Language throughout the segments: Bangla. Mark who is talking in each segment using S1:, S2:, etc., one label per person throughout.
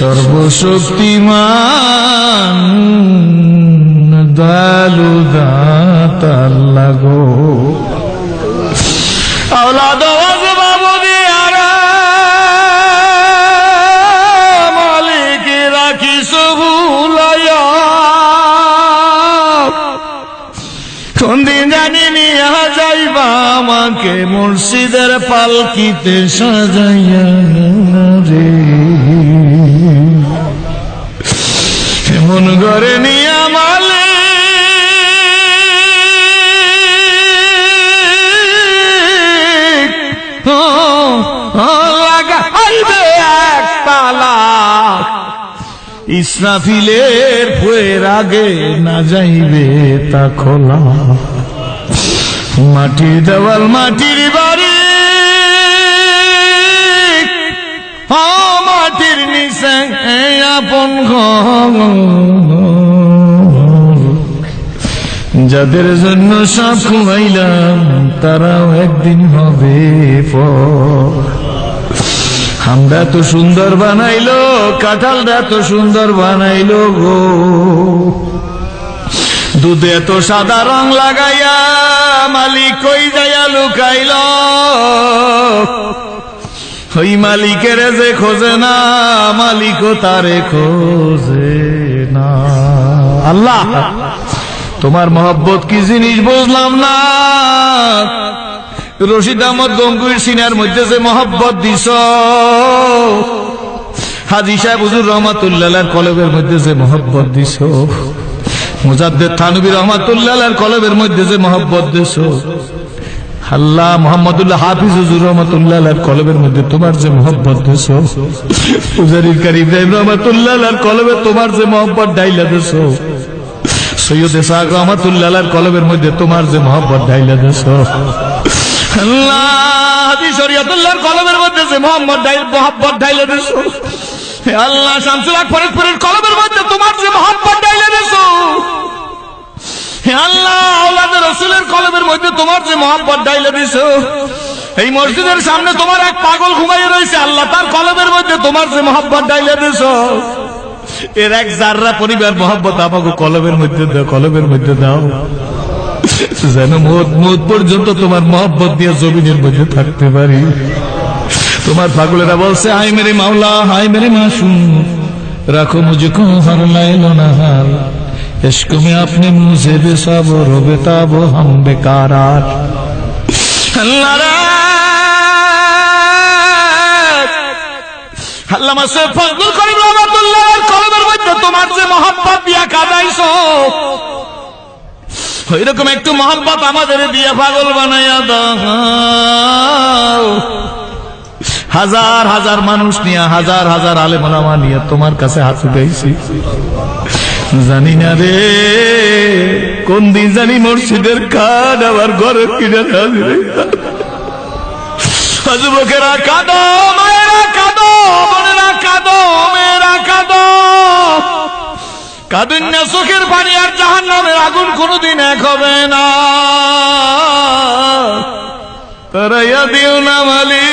S1: সর্বশক্তিমান দয়ালু দাত আল্লাহ গো আওলাদ আমাকে মুর্শিদের পালকিতে সাজাইয়া রে। এমন ঘরে নিয়া মালে। লাগাইবে এক ইসরাফিলের ফুয়ের আগে না যাইবে তা খোলা। মাটির দেওয়াল, মাটির বাড়ি। মাটির নিচে আপন ঘর। যাদের জন্য সব খুয়াইলাম তারাও একদিন হবে আমরা তো সুন্দর বানাইলো কাঁঠালটা এত সুন্দর বানাইলো গো। দুধে এত সাদা রং লাগাইয়া মালিক কই যাইয়া লুকাইল। ওই মালিকের যে খোঁজে না, মালিকও তারে খোঁজে না। আল্লাহ! তোমার মহব্বত কি জিনিস বুঝলাম না? রশিদ আহমদ গঙ্গুর সিনার মধ্যে যে মহব্বত দিস হাজি সাহেব হুজুর রহমাতুল্লাহ কলবের মধ্যে যে মহব্বত দিস মুজাদ্দের থানবী রহমাতুল্লাহ কলবের মধ্যে যে মহব্বত দিস আল্লাহ মোহাম্মদুল্লাহ হাফিজ হুজুর রহমতুল্লাহ কলবের মধ্যে তোমার যে মহব্বত দিস উজারির কারি ইব্রাহিম রহমাতুল্লাহ কলবে তোমার যে মহব্বত ডাইলা দিস সৈয়দ ইসাক রহমাতুল্লাহ কলবের মধ্যে তোমার যে মহব্বত হাজি শরিয়তুল্লাহর কলমের মধ্যে যে মোহাম্মদ ডাইল মোহাম্মদ ডাইলে আল্লাহ, শামসুল হক কলমের মধ্যে তোমার যে মোহাম্মদ ডাইলে দিছো আল্লাহ কলমের মধ্যে তোমার যে এই মসজিদের সামনে তোমার এক পাগল ঘুমাইয়ে রয়েছে। আল্লাহ তার কলমের মধ্যে তোমার যে মোহাম্মদ ডাইলে দিছো এর এক জাররা পরিবার মহব্বত আমাকে কলমের মধ্যে দাও কলমের মধ্যে দাও। যেন মোদ পর্যন্ত তোমার মহব্বত দিয়ে জমিনের মধ্যে থাকতে পারি। তোমার পাগলেরা বলছে হাই মেরে মাওলা হাই মেরে মাসু রাখো মুজুকো হার লাইল না হার ইশক মে আপনি মুঝে বেসাবো রবে তাবো হাম বেকারার। আল্লাহ মহব্বত দিয়া কাদাইছো, ওইরকম একটু মহব্বত আমাদের দিয়ে পাগল বানাইয়া হাজার হাজার মানুষ নিয়ে, হাজার হাজার আলেমালামা নিয়ে তোমার কাছে হাত উঠাইছি। জানি না রে, কোন দিন জানি মসজিদের কাঠ আবার ঘরে কিনে যুবকেরা কাঁদো, মায়েরা কাঁদো না চোখের পানি আর জাহান নামের আগুন কোনোদিন এক হবে না। তারাইয়া দিও না মালি।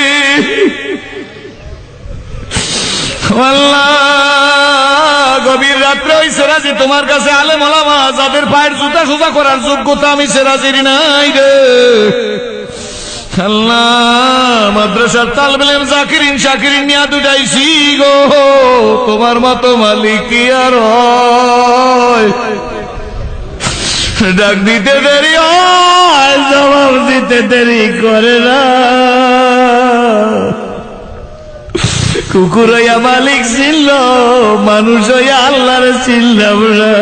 S1: গভীর রাত্রে ওই সেরাজি তোমার কাছে আলে মলামা যাদের পায়ের জুতা সোজা করার যোগ্যতা আমি সেরাজির নাই রে। আল্লাহ, মাদ্রাসার তালবেলেম জাকিরিন, শাকিরিন নিয়া দুটাইছি গো তোমার মতো মালিক কি আর ডাক দিতে দেরি হয়, জবাব দিতে দেরি করে না। কুকুর মালিক ছিল, মানুষ আল্লাহরে ছিল না